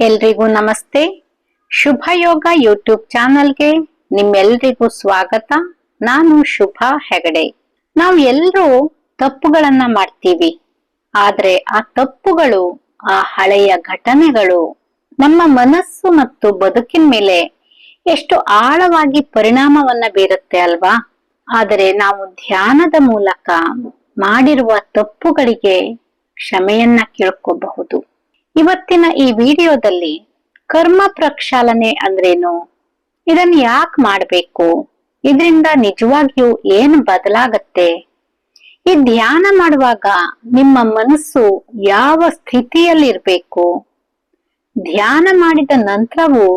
ಎಲ್ರಿಗೂ ನಮಸ್ತೆ. ಶುಭ ಯೋಗ ಯೂಟ್ಯೂಬ್ ಚಾನಲ್ಗೆ ನಿಮ್ಮೆಲ್ರಿಗೂ ಸ್ವಾಗತ. ನಾನು ಶುಭ ಹೆಗಡೆ. ನಾವು ಎಲ್ಲರೂ ತಪ್ಪುಗಳನ್ನ ಮಾಡ್ತೀವಿ. ಆದ್ರೆ ಆ ತಪ್ಪುಗಳು, ಆ ಹಳೆಯ ಘಟನೆಗಳು ನಮ್ಮ ಮನಸ್ಸು ಮತ್ತು ಬದುಕಿನ ಮೇಲೆ ಎಷ್ಟು ಆಳವಾಗಿ ಪರಿಣಾಮವನ್ನ ಬೀರುತ್ತೆ ಅಲ್ವಾ? ಆದರೆ ನಾವು ಧ್ಯಾನದ ಮೂಲಕ ಮಾಡಿರುವ ತಪ್ಪುಗಳಿಗೆ ಕ್ಷಮೆಯನ್ನ ಕೇಳ್ಕೋಬಹುದು. ಇವತ್ತಿನ ಈ ವಿಡಿಯೋದಲ್ಲಿ ಕರ್ಮ ಪ್ರಕ್ಷಾಲನೆ ಅಂದ್ರೇನು? ಇದನ್ನ ಯಾಕೆ ಮಾಡಬೇಕು? ಇದರಿಂದ ನಿಜವಾಗಿಯೂ ಏನು ಬದಲಾಗತ್ತೆ? ಈ ಧ್ಯಾನ ಮಾಡುವಾಗ ನಿಮ್ಮ ಮನಸ್ಸು ಯಾವ ಸ್ಥಿತಿಯಲ್ಲಿರ್ಬೇಕು? ಧ್ಯಾನ ಮಾಡಿದ ನಂತರವೂ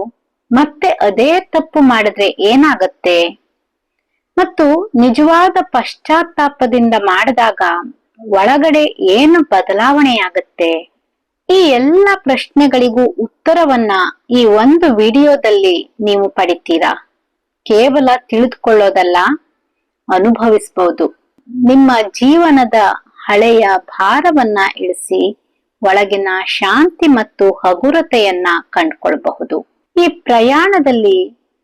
ಮತ್ತೆ ಅದೇ ತಪ್ಪು ಮಾಡಿದ್ರೆ ಏನಾಗತ್ತೆ? ಮತ್ತು ನಿಜವಾದ ಪಶ್ಚಾತ್ತಾಪದಿಂದ ಮಾಡಿದಾಗ ಒಳಗಡೆ ಏನು ಬದಲಾವಣೆಯಾಗತ್ತೆ? ಈ ಎಲ್ಲ ಪ್ರಶ್ನೆಗಳಿಗೂ ಉತ್ತರವನ್ನ ಈ ಒಂದು ವಿಡಿಯೋದಲ್ಲಿ ನೀವು ಪಡಿತೀರಾ? ಕೇವಲ ತಿಳಿದುಕೊಳ್ಳೋದಲ್ಲ ಅನುಭವಿಸಬಹುದು ನಿಮ್ಮ ಜೀವನದ ಹಳೆಯ ಭಾರವನ್ನ ಇಳಿಸಿ, ಒಳಗಿನ ಶಾಂತಿ ಮತ್ತು ಹಗುರತೆಯನ್ನ ಕಂಡುಕೊಳ್ಬಹುದು. ಈ ಪ್ರಯಾಣದಲ್ಲಿ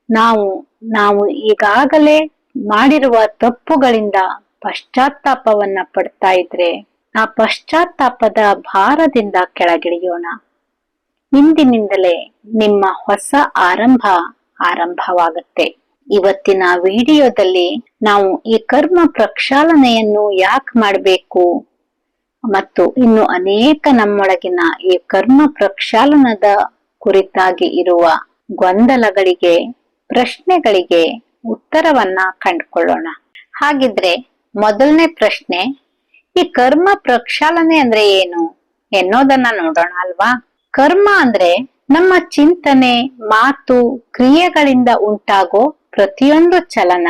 ನಾವು ನಾವು ಈಗಾಗಲೇ ಮಾಡಿರುವ ತಪ್ಪುಗಳಿಂದ ಪಶ್ಚಾತ್ತಾಪವನ್ನ ಪಡ್ತಾ ಇದ್ರೆ ಆ ಪಶ್ಚಾತ್ತಾಪದ ಭಾರದಿಂದ ಕೆಳಗಿಳಿಯೋಣ. ಇಂದಿನಿಂದಲೇ ನಿಮ್ಮ ಹೊಸ ಆರಂಭ ಆರಂಭವಾಗುತ್ತೆ. ಇವತ್ತಿನ ವಿಡಿಯೋದಲ್ಲಿ ನಾವು ಈ ಕರ್ಮ ಪ್ರಕ್ಷಾಲನೆಯನ್ನು ಯಾಕೆ ಮಾಡಬೇಕು? ಮತ್ತು ಇನ್ನು ಅನೇಕ ನಮ್ಮೊಳಗಿನ ಈ ಕರ್ಮ ಪ್ರಕ್ಷಾಲನದ ಕುರಿತಾಗಿ ಇರುವ ಗೊಂದಲಗಳಿಗೆ, ಪ್ರಶ್ನೆಗಳಿಗೆ ಉತ್ತರವನ್ನ ಕಂಡುಕೊಳ್ಳೋಣ. ಹಾಗಿದ್ರೆ ಮೊದಲನೇ ಪ್ರಶ್ನೆ ಈ ಕರ್ಮ ಪ್ರಕ್ಷಾಲನೆ ಅಂದ್ರೆ ಏನು ಎನ್ನೋದನ್ನ ನೋಡೋಣ ಅಲ್ವಾ? ಕರ್ಮ ಅಂದ್ರೆ ನಮ್ಮ ಚಿಂತನೆ, ಮಾತು, ಕ್ರಿಯೆಗಳಿಂದ ಉಂಟಾಗೋ ಪ್ರತಿಯೊಂದು ಚಲನ.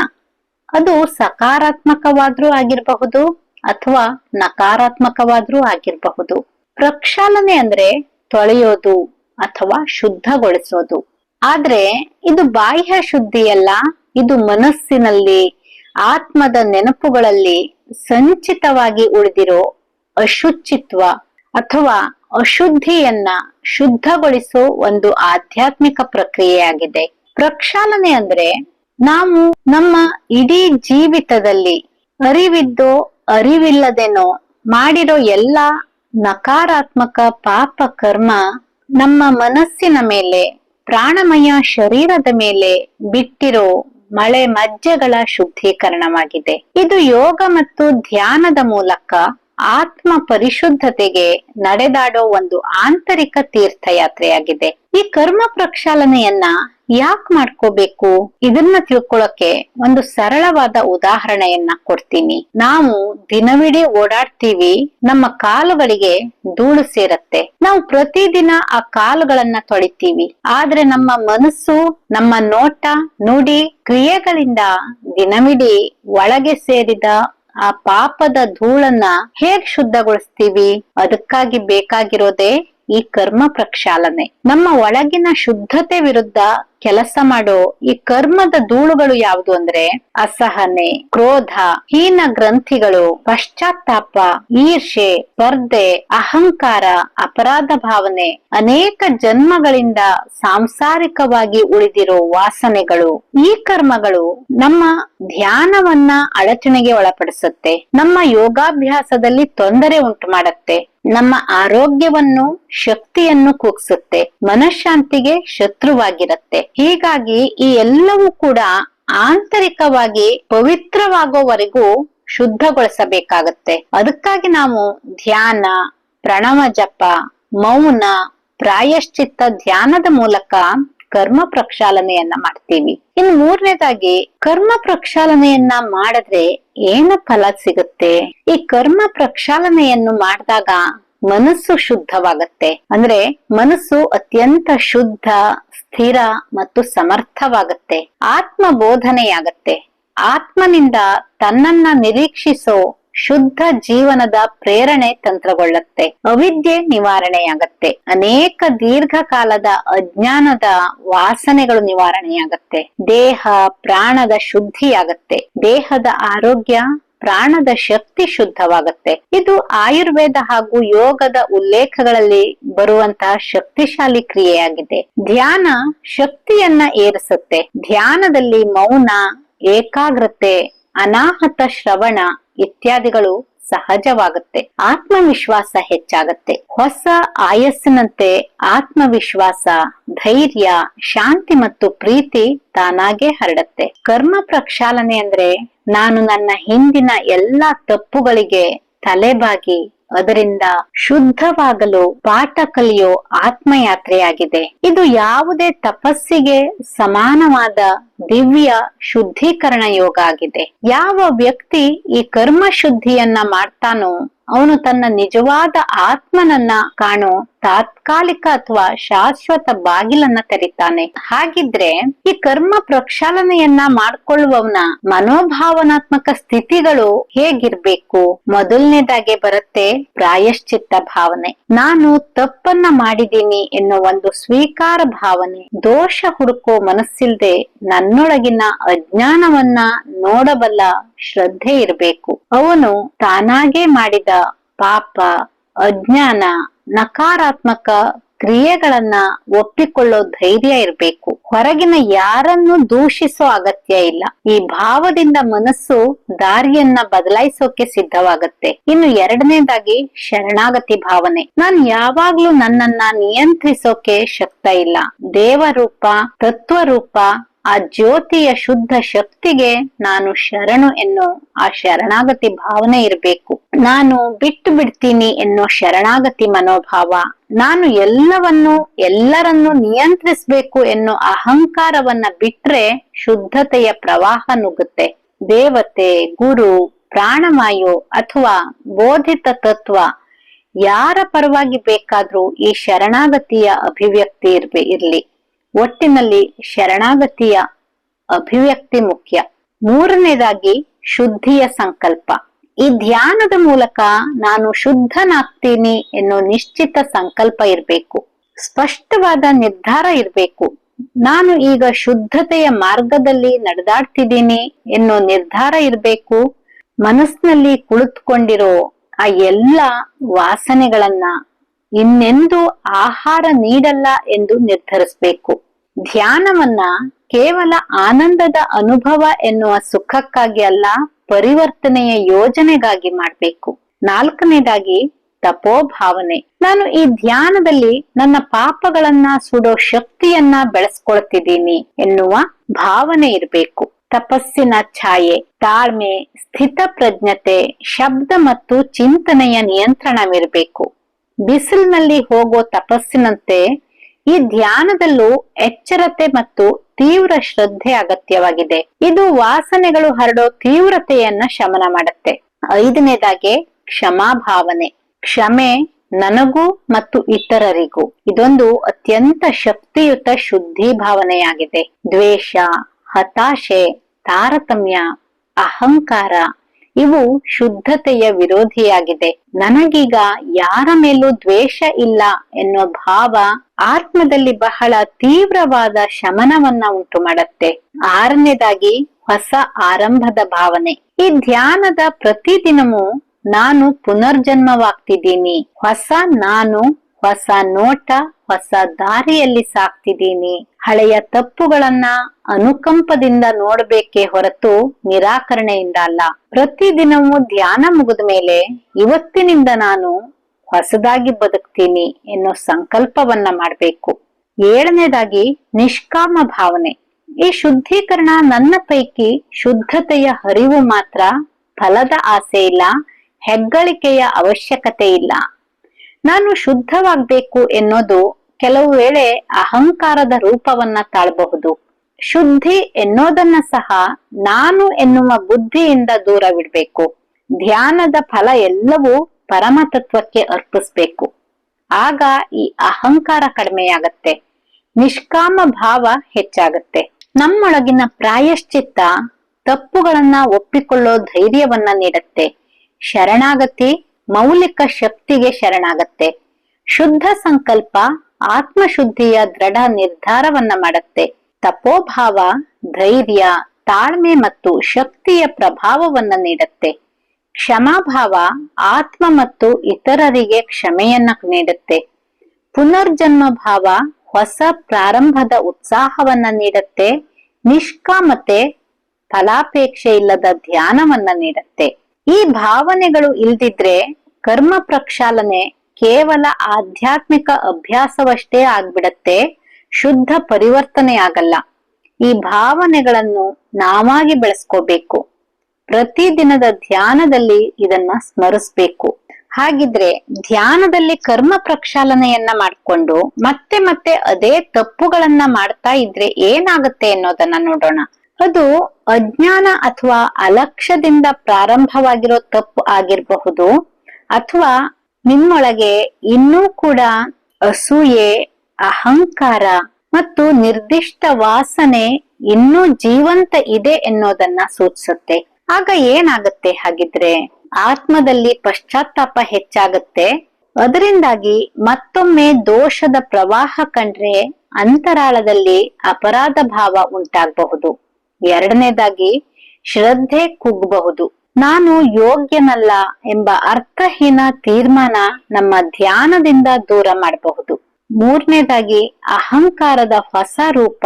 ಅದು ಸಕಾರಾತ್ಮಕವಾದ್ರೂ ಆಗಿರಬಹುದು ಅಥವಾ ನಕಾರಾತ್ಮಕವಾದ್ರೂ ಆಗಿರಬಹುದು. ಪ್ರಕ್ಷಾಲನೆ ಅಂದ್ರೆ ತೊಳೆಯೋದು ಅಥವಾ ಶುದ್ಧಗೊಳಿಸೋದು. ಆದ್ರೆ ಇದು ಬಾಹ್ಯ ಶುದ್ಧಿಯಲ್ಲ, ಇದು ಮನಸ್ಸಿನಲ್ಲಿ, ಆತ್ಮದ ನೆನಪುಗಳಲ್ಲಿ ಸಂಚಿತವಾಗಿ ಉಳಿದಿರೋ ಅಶುಚಿತ್ವ ಅಥವಾ ಅಶುದ್ಧಿಯನ್ನ ಶುದ್ಧಗೊಳಿಸೋ ಒಂದು ಆಧ್ಯಾತ್ಮಿಕ ಪ್ರಕ್ರಿಯೆಯಾಗಿದೆ. ಪ್ರಕ್ಷಾಲನೆ ಅಂದ್ರೆ ನಾವು ನಮ್ಮ ಇಡೀ ಜೀವಿತದಲ್ಲಿ ಅರಿವಿದ್ದೋ ಅರಿವಿಲ್ಲದೇನೋ ಮಾಡಿರೋ ಎಲ್ಲ ನಕಾರಾತ್ಮಕ ಪಾಪ ಕರ್ಮ ನಮ್ಮ ಮನಸ್ಸಿನ ಮೇಲೆ ಪ್ರಾಣಮಯ ಶರೀರದ ಮೇಲೆ ಬಿಟ್ಟಿರೋ ಮಳೆ ಮಜ್ಜೆಗಳ ಶುದ್ಧೀಕರಣವಾಗಿದೆ. ಇದು ಯೋಗ ಮತ್ತು ಧ್ಯಾನದ ಮೂಲಕ ಆತ್ಮ ಪರಿಶುದ್ಧತೆಗೆ ನಡೆದಾಡೋ ಒಂದು ಆಂತರಿಕ ತೀರ್ಥಯಾತ್ರೆಯಾಗಿದೆ. ಈ ಕರ್ಮ ಪ್ರಕ್ಷಾಲನೆಯನ್ನ ಯಾಕೆ ಮಾಡ್ಕೋಬೇಕು? ಇದನ್ನ ತಿಳ್ಕೊಳಕ್ಕೆ ಒಂದು ಸರಳವಾದ ಉದಾಹರಣೆಯನ್ನ ಕೊಡ್ತೀನಿ. ನಾವು ದಿನವಿಡೀ ಓಡಾಡ್ತೀವಿ, ನಮ್ಮ ಕಾಲುಗಳಿಗೆ ಧೂಳು ಸೇರತ್ತೆ. ನಾವು ಪ್ರತಿದಿನ ಆ ಕಾಲುಗಳನ್ನ ತೊಳಿತೀವಿ. ಆದ್ರೆ ನಮ್ಮ ಮನಸ್ಸು, ನಮ್ಮ ನೋಟ, ನುಡಿ ಕ್ರಿಯೆಗಳಿಂದ ದಿನವಿಡೀ ಒಳಗೆ ಸೇರಿದ ಆ ಪಾಪದ ಧೂಳನ್ನ ಹೇಗ್ ಶುದ್ಧಗೊಳಿಸ್ತೀವಿ? ಅದಕ್ಕಾಗಿ ಬೇಕಾಗಿರೋದೇ ಈ ಕರ್ಮ ಪ್ರಕ್ಷಾಲನೆ. ನಮ್ಮ ಒಳಗಿನ ಶುದ್ಧತೆ ವಿರುದ್ಧ ಕೆಲಸ ಮಾಡೋ ಈ ಕರ್ಮದ ಧೂಳುಗಳು ಯಾವುದು ಅಂದ್ರೆ ಅಸಹನೆ, ಕ್ರೋಧ, ಹೀನ ಗ್ರಂಥಿಗಳು, ಪಶ್ಚಾತ್ತಾಪ ಈರ್ಷೆ ಸ್ಪರ್ಧೆ, ಅಹಂಕಾರ, ಅಪರಾಧ ಭಾವನೆ, ಅನೇಕ ಜನ್ಮಗಳಿಂದ ಸಾಂಸಾರಿಕವಾಗಿ ಉಳಿದಿರೋ ವಾಸನೆಗಳು. ಈ ಕರ್ಮಗಳು ನಮ್ಮ ಧ್ಯಾನವನ್ನ ಅಡಚಣೆಗೆ ಒಳಪಡಿಸುತ್ತೆ. ನಮ್ಮ ಯೋಗಾಭ್ಯಾಸದಲ್ಲಿ ತೊಂದರೆ ಉಂಟು ಮಾಡುತ್ತೆ. ನಮ್ಮ ಆರೋಗ್ಯವನ್ನು, ಶಕ್ತಿಯನ್ನು ಕುಗ್ಸುತ್ತೆ. ಮನಃಶಾಂತಿಗೆ ಶತ್ರುವಾಗಿರತ್ತೆ. ಹೀಗಾಗಿ ಈ ಎಲ್ಲವೂ ಕೂಡ ಆಂತರಿಕವಾಗಿ ಪವಿತ್ರವಾಗೋವರೆಗೂ ಶುದ್ಧಗೊಳಿಸಬೇಕಾಗತ್ತೆ. ಅದಕ್ಕಾಗಿ ನಾವು ಧ್ಯಾನ, ಪ್ರಣವ ಜಪ, ಮೌನ, ಪ್ರಾಯಶ್ಚಿತ್ತ ಧ್ಯಾನದ ಮೂಲಕ ಕರ್ಮ ಪ್ರಕ್ಷಾಲನೆಯನ್ನ ಮಾಡ್ತೀವಿ. ಇನ್ ಮೂರನೇದಾಗಿ ಕರ್ಮ ಪ್ರಕ್ಷಾಲನೆಯನ್ನ ಮಾಡಿದ್ರೆ ಏನ ಫಲ ಸಿಗುತ್ತೆ? ಈ ಕರ್ಮ ಪ್ರಕ್ಷಾಲನೆಯನ್ನು ಮಾಡಿದಾಗ ಮನಸ್ಸು ಶುದ್ಧವಾಗತ್ತೆ. ಅಂದ್ರೆ ಮನಸ್ಸು ಅತ್ಯಂತ ಶುದ್ಧ ಸ್ಥಿರ ಮತ್ತು ಸಮರ್ಥವಾಗತ್ತೆ. ಆತ್ಮ ಬೋಧನೆಯಾಗತ್ತೆ ಆತ್ಮನಿಂದ ತನ್ನನ್ನ ನಿರೀಕ್ಷಿಸೋ ಶುದ್ಧ ಜೀವನದ ಪ್ರೇರಣೆ ತಂತ್ರಗೊಳ್ಳುತ್ತೆ. ಅವಿದ್ಯೆ ನಿವಾರಣೆಯಾಗತ್ತೆ. ಅನೇಕ ದೀರ್ಘಕಾಲದ ಅಜ್ಞಾನದ ವಾಸನೆಗಳು ನಿವಾರಣೆಯಾಗತ್ತೆ. ದೇಹ, ಪ್ರಾಣದ ಶುದ್ಧಿಯಾಗತ್ತೆ. ದೇಹದ ಆರೋಗ್ಯ ಪ್ರಾಣದ ಶಕ್ತಿ ಶುದ್ಧವಾಗುತ್ತೆ. ಇದು ಆಯುರ್ವೇದ ಹಾಗೂ ಯೋಗದ ಉಲ್ಲೇಖಗಳಲ್ಲಿ ಬರುವಂತಹ ಶಕ್ತಿಶಾಲಿ ಕ್ರಿಯೆಯಾಗಿದೆ. ಧ್ಯಾನ ಶಕ್ತಿಯನ್ನ ಏರಿಸುತ್ತೆ. ಧ್ಯಾನದಲ್ಲಿ ಮೌನ, ಏಕಾಗ್ರತೆ, ಅನಾಹತ ಶ್ರವಣ ಇತ್ಯಾದಿಗಳು ಸಹಜವಾಗುತ್ತೆ. ಆತ್ಮವಿಶ್ವಾಸ ಹೆಚ್ಚಾಗತ್ತೆ. ಹೊಸ ಆಯಸ್ಸಿನಂತೆ ಆತ್ಮವಿಶ್ವಾಸ, ಧೈರ್ಯ, ಶಾಂತಿ ಮತ್ತು ಪ್ರೀತಿ ತಾನಾಗೆ ಹರಡತ್ತೆ. ಕರ್ಮ ಪ್ರಕ್ಷಾಲನೆ ಅಂದ್ರೆ ನಾನು ನನ್ನ ಹಿಂದಿನ ಎಲ್ಲಾ ತಪ್ಪುಗಳಿಗೆ ತಲೆಬಾಗಿ ಅದರಿಂದ ಶುದ್ಧವಾಗಲು ಪಾಠ ಕಲಿಯೋ ಆತ್ಮಯಾತ್ರೆಯಾಗಿದೆ. ಇದು ಯಾವುದೇ ತಪಸ್ಸಿಗೆ ಸಮಾನವಾದ ದಿವ್ಯ ಶುದ್ಧೀಕರಣ ಯೋಗ ಆಗಿದೆ. ಯಾವ ವ್ಯಕ್ತಿ ಈ ಕರ್ಮ ಶುದ್ಧಿಯನ್ನ ಮಾಡ್ತಾನೋ, ಅವನು ತನ್ನ ನಿಜವಾದ ಆತ್ಮನನ್ನ ಕಾಣೋ ತಾತ್ಕಾಲಿಕ ಅಥವಾ ಶಾಶ್ವತ ಬಾಗಿಲನ್ನ ತೆರಿತಾನೆ. ಹಾಗಿದ್ರೆ ಈ ಕರ್ಮ ಪ್ರಕ್ಷಾಲನೆಯನ್ನ ಮಾಡ್ಕೊಳ್ಳುವವನ ಮನೋಭಾವನಾತ್ಮಕ ಸ್ಥಿತಿಗಳು ಹೇಗಿರ್ಬೇಕು? ಮೊದಲನೇದಾಗೆ ಬರುತ್ತೆ ಪ್ರಾಯಶ್ಚಿತ್ತ ಭಾವನೆ. ನಾನು ತಪ್ಪನ್ನ ಮಾಡಿದ್ದೀನಿ ಎನ್ನುವ ಒಂದು ಸ್ವೀಕಾರ ಭಾವನೆ. ದೋಷ ಹುಡುಕೋ ಮನಸ್ಸಿಲ್ದೆ ನನ್ನೊಳಗಿನ ಅಜ್ಞಾನವನ್ನ ನೋಡಬಲ್ಲ ಶ್ರದ್ಧೆ ಇರಬೇಕು. ಅವನು ತಾನಾಗೆ ಮಾಡಿದ ಪಾಪ, ಅಜ್ಞಾನ, ನಕಾರಾತ್ಮಕ ಕ್ರಿಯೆಗಳನ್ನ ಒಪ್ಪಿಕೊಳ್ಳೋ ಧೈರ್ಯ ಇರಬೇಕು. ಹೊರಗಿನ ಯಾರನ್ನು ದೂಷಿಸೋ ಅಗತ್ಯ ಇಲ್ಲ. ಈ ಭಾವದಿಂದ ಮನಸ್ಸು ದಾರಿಯನ್ನ ಬದಲಾಯಿಸೋಕೆ ಸಿದ್ಧವಾಗತ್ತೆ. ಇನ್ನು ಎರಡನೇದಾಗಿ ಶರಣಾಗತಿ ಭಾವನೆ. ನಾನು ಯಾವಾಗ್ಲೂ ನನ್ನನ್ನ ನಿಯಂತ್ರಿಸೋಕೆ ಶಕ್ತ ಇಲ್ಲ. ದೇವರೂಪ, ತತ್ವರೂಪ ಆ ಜ್ಯೋತಿಯ ಶುದ್ಧ ಶಕ್ತಿಗೆ ನಾನು ಶರಣು ಎನ್ನೋ ಆ ಶರಣಾಗತಿ ಭಾವನೆ ಇರಬೇಕು. ನಾನು ಬಿಟ್ಟು ಬಿಡ್ತೀನಿ ಎನ್ನೋ ಶರಣಾಗತಿ ಮನೋಭಾವ, ನಾನು ಎಲ್ಲವನ್ನು, ಎಲ್ಲರನ್ನು ನಿಯಂತ್ರಿಸಬೇಕು ಎನ್ನೋ ಅಹಂಕಾರವನ್ನ ಬಿಟ್ರೆ ಶುದ್ಧತೆಯ ಪ್ರವಾಹ ನುಗ್ಗುತ್ತೆ. ದೇವತೆ, ಗುರು, ಪ್ರಾಣವಾಯು ಅಥವಾ ಬೋಧಿತ ತತ್ವ, ಯಾರ ಪರವಾಗಿ ಬೇಕಾದ್ರೂ ಈ ಶರಣಾಗತಿಯ ಅಭಿವ್ಯಕ್ತಿ ಇರ್ಬೆ ಇರ್ಲಿ. ಒಟ್ಟಿನಲ್ಲಿ ಶರಣಾಗತಿಯ ಅಭಿವ್ಯಕ್ತಿ ಮುಖ್ಯ. ಮೂರನೇದಾಗಿ ಶುದ್ಧಿಯ ಸಂಕಲ್ಪ. ಈ ಧ್ಯಾನದ ಮೂಲಕ ನಾನು ಶುದ್ಧನಾಗ್ತೀನಿ ಎನ್ನುವ ನಿಶ್ಚಿತ ಸಂಕಲ್ಪ ಇರಬೇಕು. ಸ್ಪಷ್ಟವಾದ ನಿರ್ಧಾರ ಇರಬೇಕು. ನಾನು ಈಗ ಶುದ್ಧತೆಯ ಮಾರ್ಗದಲ್ಲಿ ನಡೆದಾಡ್ತಿದ್ದೀನಿ ಎನ್ನುವ ನಿರ್ಧಾರ ಇರಬೇಕು. ಮನಸ್ಸಿನಲ್ಲಿ ಕುಳಿತುಕೊಂಡಿರೋ ಆ ಎಲ್ಲ ವಾಸನೆಗಳನ್ನ ಇನ್ನೆಂದು ಆಹಾರ ನೀಡಲ್ಲ ಎಂದು ನಿರ್ಧರಿಸಬೇಕು. ಧ್ಯಾನವನ್ನ ಕೇವಲ ಆನಂದದ ಅನುಭವ ಎನ್ನುವ ಸುಖಕ್ಕಾಗಿ ಅಲ್ಲ, ಪರಿವರ್ತನೆಯ ಯೋಜನೆಗಾಗಿ ಮಾಡ್ಬೇಕು. ನಾಲ್ಕನೇದಾಗಿ, ತಪೋಭಾವನೆ. ನಾನು ಈ ಧ್ಯಾನದಲ್ಲಿ ನನ್ನ ಪಾಪಗಳನ್ನ ಸುಡೋ ಶಕ್ತಿಯನ್ನ ಬೆಳೆಸ್ಕೊಳ್ತಿದ್ದೀನಿ ಎನ್ನುವ ಭಾವನೆ ಇರಬೇಕು. ತಪಸ್ಸಿನ ಛಾಯೆ, ತಾಳ್ಮೆ, ಸ್ಥಿತ ಪ್ರಜ್ಞತೆ, ಶಬ್ದ ಮತ್ತು ಚಿಂತನೆಯ ನಿಯಂತ್ರಣವಿರಬೇಕು. ಬಿಸಿಲಿನಲ್ಲಿ ಹೋಗೋ ತಪಸ್ಸಿನಂತೆ ಈ ಧ್ಯಾನದಲ್ಲೂ ಎಚ್ಚರತೆ ಮತ್ತು ತೀವ್ರ ಶ್ರದ್ಧೆ ಅಗತ್ಯವಾಗಿದೆ. ಇದು ವಾಸನೆಗಳು ಹರಡೋ ತೀವ್ರತೆಯನ್ನ ಶಮನ ಮಾಡುತ್ತೆ. ಐದನೇದಾಗೆ ಕ್ಷಮಾಭಾವನೆ. ಕ್ಷಮೆ ನನಗೂ ಮತ್ತು ಇತರರಿಗೂ. ಇದೊಂದು ಅತ್ಯಂತ ಶಕ್ತಿಯುತ ಶುದ್ಧಿ ಭಾವನೆಯಾಗಿದೆ. ದ್ವೇಷ, ಹತಾಶೆ, ತಾರತಮ್ಯ, ಅಹಂಕಾರ ಇವು ಶುದ್ಧತೆಯ ವಿರೋಧಿಯಾಗಿದೆ. ನನಗೀಗ ಯಾರ ಮೇಲೂ ದ್ವೇಷ ಇಲ್ಲ ಎನ್ನುವ ಭಾವ ಆತ್ಮದಲ್ಲಿ ಬಹಳ ತೀವ್ರವಾದ ಶಮನವನ್ನ ಉಂಟು ಮಾಡತ್ತೆ ಆರನೇದಾಗಿ ಹೊಸ ಆರಂಭದ ಭಾವನೆ. ಈ ಧ್ಯಾನದ ಪ್ರತಿದಿನವೂ ನಾನು ಪುನರ್ಜನ್ಮವಾಗ್ತಿದ್ದೀನಿ. ಹೊಸ ನಾನು, ಹೊಸ ನೋಟ ಹೊಸ ದಾರಿಯಲ್ಲಿ ಸಾಕ್ತಿದ್ದೀನಿ. ಹಳೆಯ ತಪ್ಪುಗಳನ್ನ ಅನುಕಂಪದಿಂದ ನೋಡ್ಬೇಕೇ ಹೊರತು ನಿರಾಕರಣೆಯಿಂದ ಅಲ್ಲ. ಪ್ರತಿದಿನವೂ ಧ್ಯಾನ ಮುಗಿದ ಮೇಲೆ ಇವತ್ತಿನಿಂದ ನಾನು ಹೊಸದಾಗಿ ಬದುಕ್ತೀನಿ ಎನ್ನೋ ಸಂಕಲ್ಪವನ್ನ ಮಾಡ್ಬೇಕು. ಏಳನೇದಾಗಿ ನಿಷ್ಕಾಮ ಭಾವನೆ. ಈ ಶುದ್ಧೀಕರಣ ನನ್ನ ಪೈಕಿ ಶುದ್ಧತೆಯ ಹರಿವು ಮಾತ್ರ, ಫಲದ ಆಸೆ ಇಲ್ಲ, ಹೆಗ್ಗಳಿಕೆಯ ಅವಶ್ಯಕತೆ ಇಲ್ಲ. ನಾನು ಶುದ್ಧವಾಗ್ಬೇಕು ಎನ್ನೋದು ಕೆಲವು ವೇಳೆ ಅಹಂಕಾರದ ರೂಪವನ್ನ ತಾಳಬಹುದು. ಶುದ್ಧಿ ಎನ್ನೋದನ್ನ ಸಹ ನಾನು ಎನ್ನುವ ಬುದ್ಧಿಯಿಂದ ದೂರವಿಡ್ಬೇಕು ಧ್ಯಾನದ ಫಲ ಎಲ್ಲವೂ ಪರಮತತ್ವಕ್ಕೆ ಅರ್ಪಿಸ್ಬೇಕು. ಆಗ ಈ ಅಹಂಕಾರ ಕಡಿಮೆಯಾಗತ್ತೆ. ನಿಷ್ಕಾಮ ಭಾವ ಹೆಚ್ಚಾಗತ್ತೆ. ನಮ್ಮೊಳಗಿನ ಪ್ರಾಯಶ್ಚಿತ್ತ ತಪ್ಪುಗಳನ್ನ ಒಪ್ಪಿಕೊಳ್ಳೋ ಧೈರ್ಯವನ್ನ ನೀಡತ್ತೆ. ಶರಣಾಗತಿ ಮೌಲಿಕ ಶಕ್ತಿಗೆ ಶರಣಾಗತ್ತೆ. ಶುದ್ಧ ಸಂಕಲ್ಪ ಆತ್ಮಶುದ್ಧಿಯ ದೃಢ ನಿರ್ಧಾರವನ್ನ ಮಾಡುತ್ತೆ. ತಪೋಭಾವ, ಧೈರ್ಯ, ತಾಳ್ಮೆ ಮತ್ತು ಶಕ್ತಿಯ ಪ್ರಭಾವವನ್ನ ನೀಡುತ್ತೆ. ಕ್ಷಮಾಭಾವ, ಆತ್ಮ ಮತ್ತು ಇತರರಿಗೆ ಕ್ಷಮೆಯನ್ನ ನೀಡುತ್ತೆ. ಪುನರ್ಜನ್ಮ ಭಾವ ಹೊಸ ಪ್ರಾರಂಭದ ಉತ್ಸಾಹವನ್ನ ನೀಡುತ್ತೆ. ನಿಷ್ಕಾಮತೆ, ಫಲಾಪೇಕ್ಷೆ ಇಲ್ಲದ ಧ್ಯಾನವನ್ನ ನೀಡುತ್ತೆ. ಈ ಭಾವನೆಗಳು ಇಲ್ದಿದ್ರೆ ಕರ್ಮ ಪ್ರಕ್ಷಾಲನೆ ಕೇವಲ ಆಧ್ಯಾತ್ಮಿಕ ಅಭ್ಯಾಸವಷ್ಟೇ ಆಗ್ಬಿಡತ್ತೆ, ಶುದ್ಧ ಪರಿವರ್ತನೆ ಆಗಲ್ಲ ಈ ಭಾವನೆಗಳನ್ನು ನಾವಾಗಿ ಬೆಳೆಸ್ಕೋಬೇಕು. ಪ್ರತಿದಿನದ ಧ್ಯಾನದಲ್ಲಿ ಇದನ್ನ ಸ್ಮರಿಸ್ಬೇಕು. ಹಾಗಿದ್ರೆ ಧ್ಯಾನದಲ್ಲಿ ಕರ್ಮ ಪ್ರಕ್ಷಾಲನೆಯನ್ನ ಮಾಡ್ಕೊಂಡು ಮತ್ತೆ ಮತ್ತೆ ಅದೇ ತಪ್ಪುಗಳನ್ನ ಮಾಡ್ತಾ ಇದ್ರೆ ಏನಾಗುತ್ತೆ ಅನ್ನೋದನ್ನ ನೋಡೋಣ. ಅದು ಅಜ್ಞಾನ ಅಥವಾ ಅಲಕ್ಷ್ಯದಿಂದ ಪ್ರಾರಂಭವಾಗಿರೋ ತಪ್ಪು ಆಗಿರಬಹುದು ಅಥವಾ ನಿಮ್ಮೊಳಗೆ ಇನ್ನೂ ಕೂಡ ಅಸೂಯೆ, ಅಹಂಕಾರ ಮತ್ತು ನಿರ್ದಿಷ್ಟ ವಾಸನೆ ಇನ್ನೂ ಜೀವಂತ ಇದೆ ಎನ್ನೋದನ್ನ ಸೂಚಿಸುತ್ತೆ. ಆಗ ಏನಾಗುತ್ತೆ ಹಾಗಿದ್ರೆ ಆತ್ಮದಲ್ಲಿ ಪಶ್ಚಾತ್ತಾಪ ಹೆಚ್ಚಾಗುತ್ತೆ. ಅದರಿಂದಾಗಿ ಮತ್ತೊಮ್ಮೆ ದೋಷದ ಪ್ರವಾಹ ಕಂಡ್ರೆ ಅಂತರಾಳದಲ್ಲಿ ಅಪರಾಧ ಭಾವ ಉಂಟಾಗಬಹುದು. ಎರಡನೇದಾಗಿ ಶ್ರದ್ಧೆ ಕುಗ್ಗಬಹುದು ನಾನು ಯೋಗ್ಯನಲ್ಲ ಎಂಬ ಅರ್ಥಹೀನ ತೀರ್ಮಾನ ನಮ್ಮ ಧ್ಯಾನದಿಂದ ದೂರ ಮಾಡಬಹುದು. ಮೂರನೇದಾಗಿ ಅಹಂಕಾರದ ಹೊಸ ರೂಪ,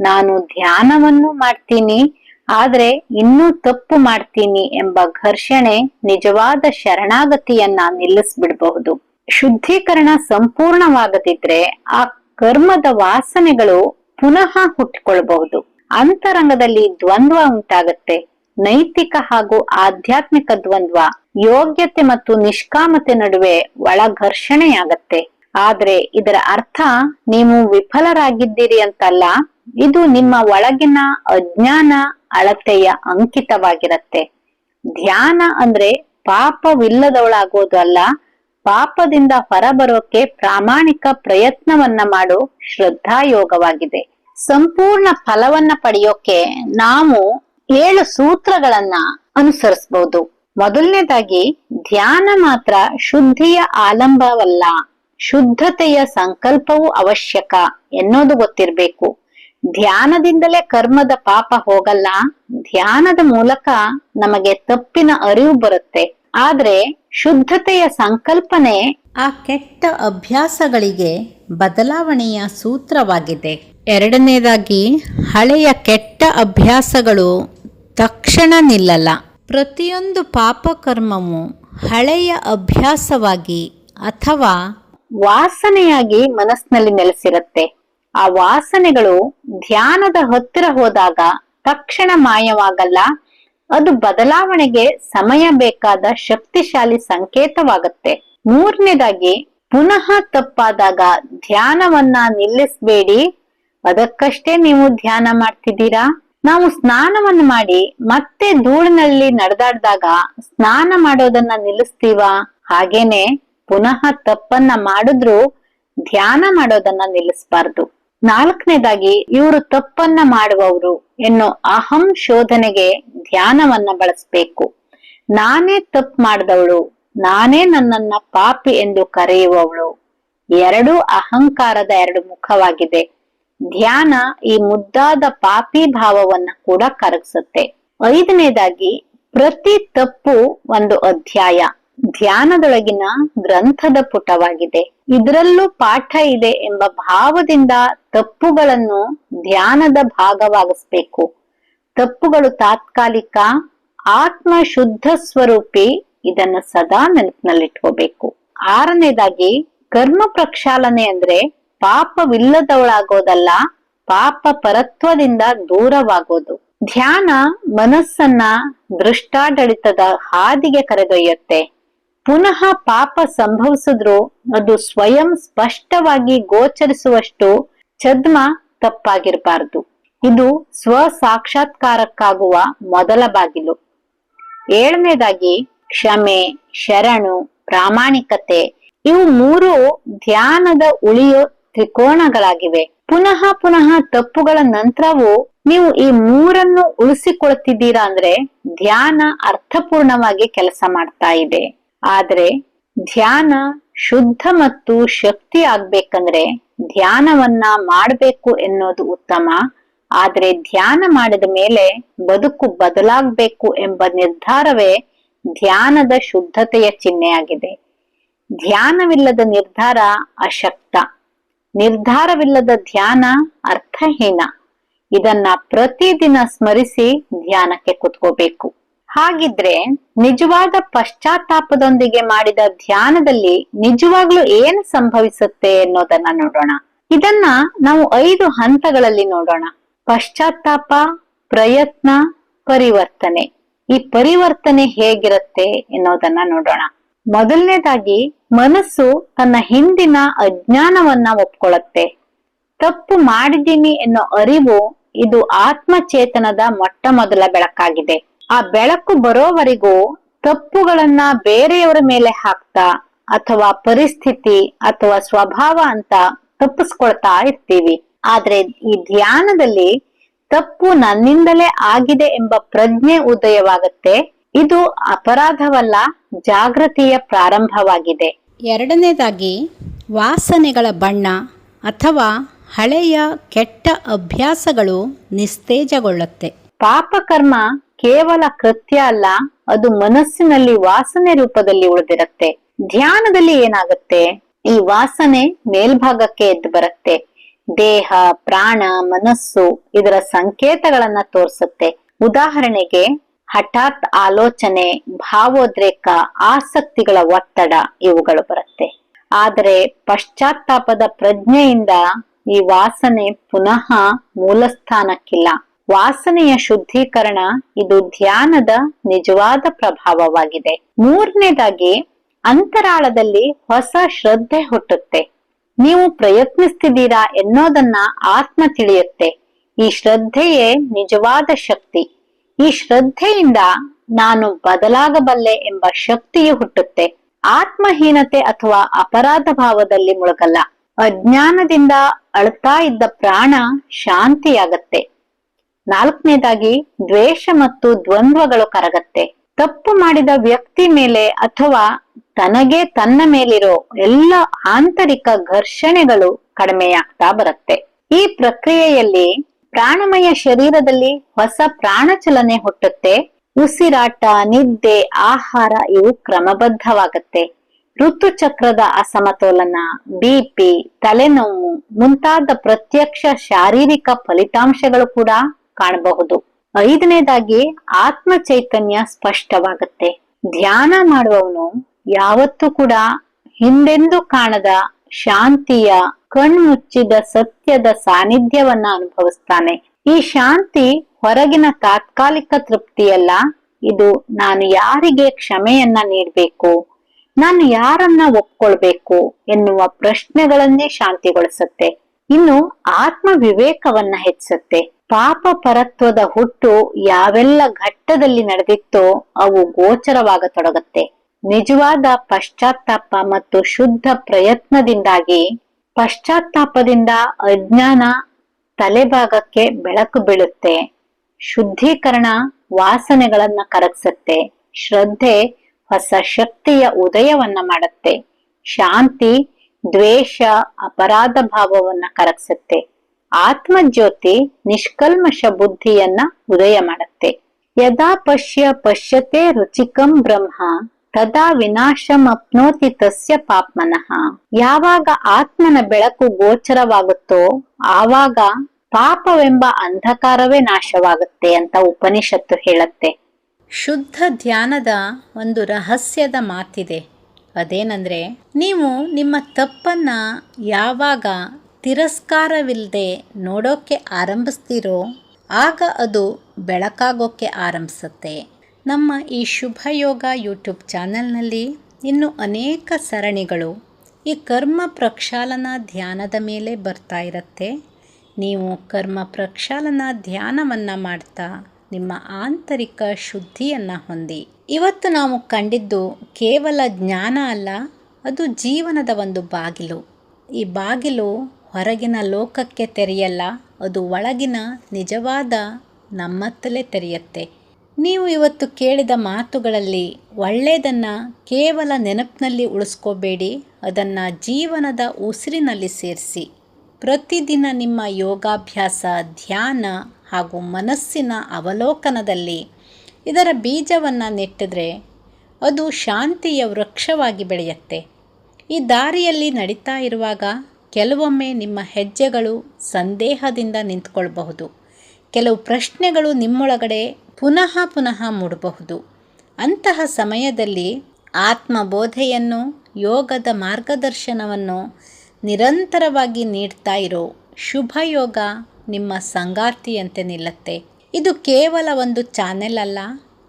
ನಾನು ಧ್ಯಾನವನ್ನು ಮಾಡ್ತೀನಿ, ಆದ್ರೆ ಇನ್ನೂ ತಪ್ಪು ಮಾಡ್ತೀನಿ ಎಂಬ ಘರ್ಷಣೆ ನಿಜವಾದ ಶರಣಾಗತಿಯನ್ನ ನಿಲ್ಲಿಸ್ಬಿಡಬಹುದು. ಶುದ್ಧೀಕರಣ ಸಂಪೂರ್ಣವಾಗದಿದ್ರೆ ಆ ಕರ್ಮದ ವಾಸನೆಗಳು ಪುನಃ ಹುಟ್ಟಿಕೊಳ್ಬಹುದು ಅಂತರಂಗದಲ್ಲಿ ದ್ವಂದ್ವ ಉಂಟಾಗತ್ತೆ. ನೈತಿಕ ಹಾಗೂ ಆಧ್ಯಾತ್ಮಿಕ ದ್ವಂದ್ವ ಯೋಗ್ಯತೆ ಮತ್ತು ನಿಷ್ಕಾಮತೆ ನಡುವೆ ಒಳ ಘರ್ಷಣೆಯಾಗತ್ತೆ ಆದ್ರೆ ಇದರ ಅರ್ಥ ನೀವು ವಿಫಲರಾಗಿದ್ದೀರಿ ಅಂತಲ್ಲ, ಇದು ನಿಮ್ಮ ಒಳಗಿನ ಅಜ್ಞಾನ ಅಳತೆಯ ಅಂಕಿತವಾಗಿರತ್ತೆ. ಧ್ಯಾನ ಅಂದ್ರೆ ಪಾಪವಿಲ್ಲದವಳಾಗೋದು ಅಲ್ಲ, ಪಾಪದಿಂದ ಹೊರಬರೋಕೆ ಪ್ರಾಮಾಣಿಕ ಪ್ರಯತ್ನವನ್ನ ಮಾಡೋ ಶ್ರದ್ಧಾಯೋಗವಾಗಿದೆ. ಸಂಪೂರ್ಣ ಫಲವನ್ನ ಪಡೆಯೋಕೆ ನಾವು ಏಳು ಸೂತ್ರಗಳನ್ನ ಅನುಸರಿಸಬಹುದು ಮೊದಲನೇದಾಗಿ, ಧ್ಯಾನ ಮಾತ್ರ ಶುದ್ಧಿಯ ಆಲಂಬವಲ್ಲ. ಶುದ್ಧತೆಯ ಸಂಕಲ್ಪವೂ ಅವಶ್ಯಕ ಎನ್ನೋದು ಗೊತ್ತಿರ್ಬೇಕು. ಧ್ಯಾನದಿಂದಲೇ ಕರ್ಮದ ಪಾಪ ಹೋಗಲ್ಲ. ಧ್ಯಾನದ ಮೂಲಕ ನಮಗೆ ತಪ್ಪಿನ ಅರಿವು ಬರುತ್ತೆ. ಆದ್ರೆ ಶುದ್ಧತೆಯ ಸಂಕಲ್ಪನೆ ಆ ಕೆಟ್ಟ ಅಭ್ಯಾಸಗಳಿಗೆ ಬದಲಾವಣೆಯ ಸೂತ್ರವಾಗಿದೆ. ಎರಡನೇದಾಗಿ, ಹಳೆಯ ಕೆಟ್ಟ ಅಭ್ಯಾಸಗಳು ತಕ್ಷಣ ನಿಲ್ಲಲ್ಲ. ಪ್ರತಿಯೊಂದು ಪಾಪಕರ್ಮವು ಹಳೆಯ ಅಭ್ಯಾಸವಾಗಿ ಅಥವಾ ವಾಸನೆಯಾಗಿ ಮನಸ್ಸಿನಲ್ಲಿ ನೆಲೆಸಿರುತ್ತೆ. ಆ ವಾಸನೆಗಳು ಧ್ಯಾನದ ಹತ್ತಿರ ಹೋದಾಗ ತಕ್ಷಣ ಮಾಯವಾಗಲ್ಲ. ಅದು ಬದಲಾವಣೆಗೆ ಸಮಯ ಬೇಕಾದ ಶಕ್ತಿಶಾಲಿ ಸಂಕೇತವಾಗುತ್ತೆ. ಮೂರನೇದಾಗಿ, ಪುನಃ ತಪ್ಪಾದಾಗ ಧ್ಯಾನವನ್ನ ನಿಲ್ಲಿಸಬೇಡಿ. ಅದಕ್ಕಷ್ಟೇ ನೀವು ಧ್ಯಾನ ಮಾಡ್ತಿದ್ದೀರಾ? ನಾವು ಸ್ನಾನವನ್ನು ಮಾಡಿ ಮತ್ತೆ ಧೂಳಿನಲ್ಲಿ ನಡೆದಾಡ್ದಾಗ ಸ್ನಾನ ಮಾಡೋದನ್ನ ನಿಲ್ಲಿಸ್ತೀವಾ? ಹಾಗೇನೆ ಪುನಃ ತಪ್ಪನ್ನ ಮಾಡಿದ್ರು ಧ್ಯಾನ ಮಾಡೋದನ್ನ ನಿಲ್ಲಿಸಬಾರ್ದು. ನಾಲ್ಕನೇದಾಗಿ, ಇವರು ತಪ್ಪನ್ನ ಮಾಡುವವರು ಎನ್ನೋ ಅಹಂ ಶೋಧನೆಗೆ ಧ್ಯಾನವನ್ನ ಬಳಸಬೇಕು. ನಾನೇ ತಪ್ಪು ಮಾಡಿದವಳು, ನಾನೇ ನನ್ನನ್ನ ಪಾಪಿ ಎಂದು ಕರೆಯುವವಳು. ಎರಡೂ ಅಹಂಕಾರದ ಎರಡು ಮುಖವಾಗಿದೆ. ಧ್ಯಾನ ಈ ಮುದ್ದಾದ ಪಾಪಿ ಭಾವವನ್ನ ಕೂಡ ಕರಗಿಸುತ್ತೆ. ಐದನೇದಾಗಿ ಪ್ರತಿ ತಪ್ಪು ಒಂದು ಅಧ್ಯಾಯ ಧ್ಯಾನದೊಳಗಿನ ಗ್ರಂಥದ ಪುಟವಾಗಿದೆ. ಇದರಲ್ಲೂ ಪಾಠ ಇದೆ ಎಂಬ ಭಾವದಿಂದ ತಪ್ಪುಗಳನ್ನು ಧ್ಯಾನದ ಭಾಗವಾಗಿಸ್ಬೇಕು. ತಪ್ಪುಗಳು ತಾತ್ಕಾಲಿಕ ಆತ್ಮ ಶುದ್ಧ ಸ್ವರೂಪಿ ಇದನ್ನು ಸದಾ ನೆನಪಿನಲ್ಲಿಟ್ಕೋಬೇಕು. ಆರನೇದಾಗಿ ಕರ್ಮ ಪ್ರಕ್ಷಾಲನೆ ಅಂದ್ರೆ ಪಾಪವಿಲ್ಲದವಳಾಗೋದಲ್ಲ, ಪಾಪ ಪರತ್ವದಿಂದ ದೂರವಾಗೋದು. ಧ್ಯಾನ ಮನಸ್ಸನ್ನ ದೃಷ್ಟಾಡಳಿತದ ಹಾದಿಗೆ ಕರೆದೊಯ್ಯುತ್ತೆ. ಪುನಃ ಪಾಪ ಸಂಭವಿಸಿದ್ರು ಅದು ಸ್ವಯಂ ಸ್ಪಷ್ಟವಾಗಿ ಗೋಚರಿಸುವಷ್ಟು ಛದ್ಮ ತಪ್ಪಾಗಿರಬಾರದು. ಇದು ಸ್ವ ಸಾಕ್ಷಾತ್ಕಾರಕ್ಕಾಗುವ ಮೊದಲ ಬಾಗಿಲು. ಏಳನೇದಾಗಿ, ಕ್ಷಮೆ, ಶರಣು, ಪ್ರಾಮಾಣಿಕತೆ ಇವು ಮೂರು ಧ್ಯಾನದ ಉಳಿಯೋ ತ್ರಿಕೋಣಗಳಾಗಿವೆ ಪುನಃ ಪುನಃ ತಪ್ಪುಗಳ ನಂತರವೂ ನೀವು ಈ ಮೂರನ್ನು ಉಳಿಸಿಕೊಳ್ತಿದ್ದೀರಾ ಅಂದ್ರೆ ಧ್ಯಾನ ಅರ್ಥಪೂರ್ಣವಾಗಿ ಕೆಲಸ ಮಾಡ್ತಾ ಇದೆ. ಆದ್ರೆ ಧ್ಯಾನ ಶುದ್ಧ ಮತ್ತು ಶಕ್ತಿ ಆಗ್ಬೇಕಂದ್ರೆ ಧ್ಯಾನವನ್ನ ಮಾಡ್ಬೇಕು ಎನ್ನೋದು ಉತ್ತಮ. ಆದ್ರೆ ಧ್ಯಾನ ಮಾಡಿದ ಮೇಲೆ ಬದುಕು ಬದಲಾಗಬೇಕು ಎಂಬ ನಿರ್ಧಾರವೇ ಧ್ಯಾನದ ಶುದ್ಧತೆಯ ಚಿಹ್ನೆಯಾಗಿದೆ. ಧ್ಯಾನವಿಲ್ಲದ ನಿರ್ಧಾರ ಅಶಕ್ತ. ನಿರ್ಧಾರವಿಲ್ಲದ ಧ್ಯಾನ ಅರ್ಥಹೀನ. ಇದನ್ನ ಪ್ರತಿದಿನ ಸ್ಮರಿಸಿ ಧ್ಯಾನಕ್ಕೆ ಕುತ್ಕೋಬೇಕು. ಹಾಗಿದ್ರೆ ನಿಜವಾದ ಪಶ್ಚಾತ್ತಾಪದೊಂದಿಗೆ ಮಾಡಿದ ಧ್ಯಾನದಲ್ಲಿ ನಿಜವಾಗ್ಲೂ ಏನು ಸಂಭವಿಸುತ್ತೆ ಅನ್ನೋದನ್ನ ನೋಡೋಣ. ಇದನ್ನ ನಾವು ಐದು ಹಂತಗಳಲ್ಲಿ ನೋಡೋಣ. ಪಶ್ಚಾತ್ತಾಪ, ಪ್ರಯತ್ನ, ಪರಿವರ್ತನೆ. ಈ ಪರಿವರ್ತನೆ ಹೇಗಿರುತ್ತೆ ಎನ್ನುವುದನ್ನ ನೋಡೋಣ. ಮೊದಲನೇದಾಗಿ ಮನಸ್ಸು ತನ್ನ ಹಿಂದಿನ ಅಜ್ಞಾನವನ್ನ ಒಪ್ಕೊಳ್ಳುತ್ತೆ. ತಪ್ಪು ಮಾಡಿದ್ದೀನಿ ಎನ್ನೋ ಅರಿವು ಇದು ಆತ್ಮಚೇತನದ ಮೊಟ್ಟ ಮೊದಲ ಬೆಳಕಾಗಿದೆ. ಆ ಬೆಳಕು ಬರೋವರೆಗೂ ತಪ್ಪುಗಳನ್ನ ಬೇರೆಯವರ ಮೇಲೆ ಹಾಕ್ತಾ ಅಥವಾ ಪರಿಸ್ಥಿತಿ ಅಥವಾ ಸ್ವಭಾವ ಅಂತ ತಪ್ಪಿಸ್ಕೊಳ್ತಾ ಇರ್ತೀವಿ. ಆದ್ರೆ ಈ ಧ್ಯಾನದಲ್ಲಿ ತಪ್ಪು ನನ್ನಿಂದಲೇ ಆಗಿದೆ ಎಂಬ ಪ್ರಜ್ಞೆ ಉದಯವಾಗುತ್ತೆ. ಇದು ಅಪರಾಧವಲ್ಲ ಜಾಗೃತಿಯ ಪ್ರಾರಂಭವಾಗಿದೆ. ಎರಡನೇದಾಗಿ ವಾಸನೆಗಳ ಬಣ್ಣ ಅಥವಾ ಹಳೆಯ ಕೆಟ್ಟ ಅಭ್ಯಾಸಗಳು ನಿಸ್ತೇಜಗೊಳ್ಳುತ್ತೆ. ಪಾಪಕರ್ಮ ಕೇವಲ ಕೃತ್ಯ ಅಲ್ಲ ಅದು ಮನಸ್ಸಿನಲ್ಲಿ ವಾಸನೆ ರೂಪದಲ್ಲಿ ಉಳಿದಿರುತ್ತೆ. ಧ್ಯಾನದಲ್ಲಿ ಏನಾಗುತ್ತೆ? ಈ ವಾಸನೆ ಮೇಲ್ಭಾಗಕ್ಕೆ ಎದ್ದು ಬರುತ್ತೆ. ದೇಹ ಪ್ರಾಣ ಮನಸ್ಸು ಇದರ ಸಂಕೇತಗಳನ್ನ ತೋರಿಸುತ್ತೆ. ಉದಾಹರಣೆಗೆ ಹಠಾತ್ ಆಲೋಚನೆ, ಭಾವೋದ್ರೇಕ, ಆಸಕ್ತಿಗಳ ಒತ್ತಡ ಇವುಗಳು ಬರುತ್ತೆ. ಆದರೆ ಪಶ್ಚಾತ್ತಾಪದ ಪ್ರಜ್ಞೆಯಿಂದ ಈ ವಾಸನೆ ಪುನಃ ಮೂಲಸ್ಥಾನಕ್ಕಿಲ್ಲ. ವಾಸನೆಯ ಶುದ್ಧೀಕರಣ ಇದು ಧ್ಯಾನದ ನಿಜವಾದ ಪ್ರಭಾವವಾಗಿದೆ. ಮೂರನೇದಾಗಿ, ಅಂತರಾಳದಲ್ಲಿ ಹೊಸ ಶ್ರದ್ಧೆ ಹುಟ್ಟುತ್ತೆ. ನೀವು ಪ್ರಯತ್ನಿಸ್ತಿದ್ದೀರಾ ಎನ್ನೋದನ್ನ ಆತ್ಮ ತಿಳಿಯುತ್ತೆ. ಈ ಶ್ರದ್ಧೆಯೇ ನಿಜವಾದ ಶಕ್ತಿ. ಈ ಶ್ರದ್ಧೆಯಿಂದ ನಾನು ಬದಲಾಗಬಲ್ಲೆ ಎಂಬ ಶಕ್ತಿಯು ಹುಟ್ಟುತ್ತೆ. ಆತ್ಮಹೀನತೆ ಅಥವಾ ಅಪರಾಧ ಭಾವದಲ್ಲಿ ಮುಳುಗಲ್ಲ. ಅಜ್ಞಾನದಿಂದ ಅಳ್ತಾ ಇದ್ದ ಪ್ರಾಣ ಶಾಂತಿಯಾಗತ್ತೆ. ನಾಲ್ಕನೇದಾಗಿ ದ್ವೇಷ ಮತ್ತು ದ್ವಂದ್ವಗಳು ಕರಗತ್ತೆ. ತಪ್ಪು ಮಾಡಿದ ವ್ಯಕ್ತಿ ಮೇಲೆ ಅಥವಾ ತನಗೆ ತನ್ನ ಮೇಲಿರೋ ಎಲ್ಲ ಆಂತರಿಕ ಘರ್ಷಣೆಗಳು ಕಡಿಮೆಯಾಗ್ತಾ ಬರುತ್ತೆ. ಈ ಪ್ರಕ್ರಿಯೆಯಲ್ಲಿ ಪ್ರಾಣಮಯ ಶರೀರದಲ್ಲಿ ಹೊಸ ಪ್ರಾಣಚಲನೆ ಹುಟ್ಟುತ್ತೆ. ಉಸಿರಾಟ, ನಿದ್ದೆ, ಆಹಾರ ಇವು ಕ್ರಮಬದ್ಧವಾಗತ್ತೆ. ಋತುಚಕ್ರದ ಅಸಮತೋಲನ ಬಿಪಿ ತಲೆನೋವು ಮುಂತಾದ ಪ್ರತ್ಯಕ್ಷ ಶಾರೀರಿಕ ಫಲಿತಾಂಶಗಳು ಕೂಡ ಕಾಣಬಹುದು. ಐದನೇದಾಗಿ ಆತ್ಮ ಚೈತನ್ಯ ಸ್ಪಷ್ಟವಾಗುತ್ತೆ. ಧ್ಯಾನ ಮಾಡುವವನು ಯಾವತ್ತೂ ಕೂಡ ಹಿಂದೆಂದೂ ಕಾಣದ ಶಾಂತಿಯ ಕಣ್ಮುಚ್ಚಿದ ಸತ್ಯದ ಸಾನ್ನಿಧ್ಯವನ್ನ ಅನುಭವಿಸ್ತಾನೆ. ಈ ಶಾಂತಿ ಹೊರಗಿನ ತಾತ್ಕಾಲಿಕ ತೃಪ್ತಿಯಲ್ಲ, ಇದು ನಾನು ಯಾರಿಗೆ ಕ್ಷಮೆಯನ್ನ ನೀಡಬೇಕು, ನಾನು ಯಾರನ್ನ ಒಪ್ಕೊಳ್ಬೇಕು ಎನ್ನುವ ಪ್ರಶ್ನೆಗಳನ್ನೇ ಶಾಂತಿಗೊಳಿಸುತ್ತೆ. ಇನ್ನು ಆತ್ಮ ವಿವೇಕವನ್ನ ಹೆಚ್ಚಿಸುತ್ತೆ. ಪಾಪ ಪರತ್ವದ ಹುಟ್ಟು ಯಾವೆಲ್ಲ ಘಟ್ಟದಲ್ಲಿ ನಡೆದಿತ್ತೋ ಅವು ಗೋಚರವಾಗತೊಡಗುತ್ತೆ. ನಿಜವಾದ ಪಶ್ಚಾತ್ತಾಪ ಮತ್ತು ಶುದ್ಧ ಪ್ರಯತ್ನದಿಂದಾಗಿ ಪಶ್ಚಾತ್ತಾಪದಿಂದ ಅಜ್ಞಾನ ತಲೆಭಾಗಕ್ಕೆ ಬೆಳಕು ಬೀಳುತ್ತೆ. ಶುದ್ಧೀಕರಣ ವಾಸನೆಗಳನ್ನ ಕರಗಿಸುತ್ತೆ. ಶ್ರದ್ಧೆ ಹೊಸ ಶಕ್ತಿಯ ಉದಯವನ್ನ ಮಾಡುತ್ತೆ. ಶಾಂತಿ, ದ್ವೇಷ, ಅಪರಾಧ ಭಾವವನ್ನ ಕರಗಿಸುತ್ತೆ. ಆತ್ಮಜ್ಯೋತಿ ನಿಷ್ಕಲ್ಮಶ ಬುದ್ಧಿಯನ್ನ ಉದಯ ಮಾಡುತ್ತೆ. ಯದಾ ಪಶ್ಯ ಪಶ್ಯತೆ ರುಚಿಕಂ ಬ್ರಹ್ಮ. ತದಾ ವಿನಾಶಮಪ್ನೋತಿ ತಸ್ಯ ಪಾಪ್ಮನಃ. ಯಾವಾಗ ಆತ್ಮನ ಬೆಳಕು ಗೋಚರವಾಗುತ್ತೋ ಆವಾಗ ಪಾಪವೆಂಬ ಅಂಧಕಾರವೇ ನಾಶವಾಗುತ್ತೆ ಅಂತ ಉಪನಿಷತ್ತು ಹೇಳುತ್ತೆ. ಶುದ್ಧ ಧ್ಯಾನದ ಒಂದು ರಹಸ್ಯದ ಮಾತಿದೆ. ಅದೇನಂದ್ರೆ, ನೀವು ನಿಮ್ಮ ತಪ್ಪನ್ನು ಯಾವಾಗ ತಿರಸ್ಕಾರವಿಲ್ಲದೆ ನೋಡೋಕ್ಕೆ ಆರಂಭಿಸ್ತೀರೋ, ಆಗ ಅದು ಬೆಳಕಾಗೋಕ್ಕೆ ಆರಂಭಿಸುತ್ತೆ. ನಮ್ಮ ಈ ಶುಭಯೋಗ ಯೂಟ್ಯೂಬ್ ಚಾನಲ್ನಲ್ಲಿ ಇನ್ನು ಅನೇಕ ಸರಣಿಗಳು ಈ ಕರ್ಮ ಪ್ರಕ್ಷಾಲನ ಧ್ಯಾನದ ಮೇಲೆ ಬರ್ತಾ ಇರುತ್ತೆ. ನೀವು ಕರ್ಮ ಪ್ರಕ್ಷಾಲನ ಧ್ಯಾನವನ್ನು ಮಾಡ್ತಾ ನಿಮ್ಮ ಆಂತರಿಕ ಶುದ್ಧಿಯನ್ನು ಹೊಂದಿ. ಇವತ್ತು ನಾವು ಕಂಡಿದ್ದು ಕೇವಲ ಜ್ಞಾನ ಅಲ್ಲ, ಅದು ಜೀವನದ ಒಂದು ಬಾಗಿಲು. ಈ ಬಾಗಿಲು ಹೊರಗಿನ ಲೋಕಕ್ಕೆ ತೆರೆಯಲ್ಲ, ಅದು ಒಳಗಿನ ನಿಜವಾದ ನಮ್ಮತ್ತಲೇ ತೆರೆಯುತ್ತೆ. ನೀವು ಇವತ್ತು ಕೇಳಿದ ಮಾತುಗಳಲ್ಲಿ ಒಳ್ಳೆಯದನ್ನು ಕೇವಲ ನೆನಪಿನಲ್ಲಿ ಉಳಿಸ್ಕೋಬೇಡಿ, ಅದನ್ನು ಜೀವನದ ಉಸಿರಿನಲ್ಲಿ ಸೇರಿಸಿ. ಪ್ರತಿದಿನ ನಿಮ್ಮ ಯೋಗಾಭ್ಯಾಸ, ಧ್ಯಾನ ಹಾಗೂ ಮನಸ್ಸಿನ ಅವಲೋಕನದಲ್ಲಿ ಇದರ ಬೀಜವನ್ನು ನೆಟ್ಟಿದ್ರೆ ಅದು ಶಾಂತಿಯ ವೃಕ್ಷವಾಗಿ ಬೆಳೆಯುತ್ತೆ. ಈ ದಾರಿಯಲ್ಲಿ ನಡೀತಾ ಇರುವಾಗ ಕೆಲವೊಮ್ಮೆ ನಿಮ್ಮ ಹೆಜ್ಜೆಗಳು ಸಂದೇಹದಿಂದ ನಿಂತ್ಕೊಳ್ಬಹುದು. ಕೆಲವು ಪ್ರಶ್ನೆಗಳು ನಿಮ್ಮೊಳಗಡೆ ಪುನಃ ಪುನಃ ಮೂಡಬಹುದು. ಅಂತಹ ಸಮಯದಲ್ಲಿ ಆತ್ಮಬೋಧೆಯನ್ನು, ಯೋಗದ ಮಾರ್ಗದರ್ಶನವನ್ನು ನಿರಂತರವಾಗಿ ನೀಡ್ತಾ ಇರೋ ಶುಭ ಯೋಗ ನಿಮ್ಮ ಸಂಗಾತಿಯಂತೆ ನಿಲ್ಲತ್ತೆ. ಇದು ಕೇವಲ ಒಂದು ಚಾನೆಲ್ ಅಲ್ಲ,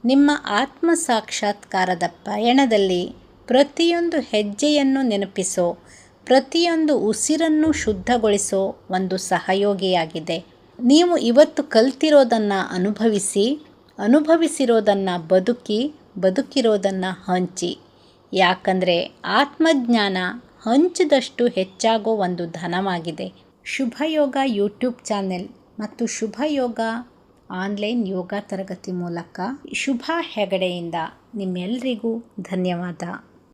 ನಿಮ್ಮ ಆತ್ಮ ಸಾಕ್ಷಾತ್ಕಾರದ ಪಯಣದಲ್ಲಿ ಪ್ರತಿಯೊಂದು ಹೆಜ್ಜೆಯನ್ನು ನೆನಪಿಸೋ, ಪ್ರತಿಯೊಂದು ಉಸಿರನ್ನು ಶುದ್ಧಗೊಳಿಸೋ ಒಂದು ಸಹಯೋಗಿಯಾಗಿದೆ. ನೀವು ಇವತ್ತು ಕಲ್ತಿರೋದನ್ನು ಅನುಭವಿಸಿ ಅನುಭವಿಸಿರೋದನ್ನು ಬದುಕಿ, ಬದುಕಿರೋದನ್ನು ಹಂಚಿ. ಯಾಕಂದರೆ ಆತ್ಮಜ್ಞಾನ ಹಂಚಿದಷ್ಟು ಹೆಚ್ಚಾಗೋ ಒಂದು ಧನವಾಗಿದೆ. ಶುಭಯೋಗ ಯೂಟ್ಯೂಬ್ ಚಾನೆಲ್ ಮತ್ತು ಶುಭಯೋಗ ಆನ್ಲೈನ್ ಯೋಗ ತರಗತಿ ಮೂಲಕ ಶುಭ ಹೆಗಡೆಯಿಂದ ನಿಮ್ಮೆಲ್ಲರಿಗೂ ಧನ್ಯವಾದ.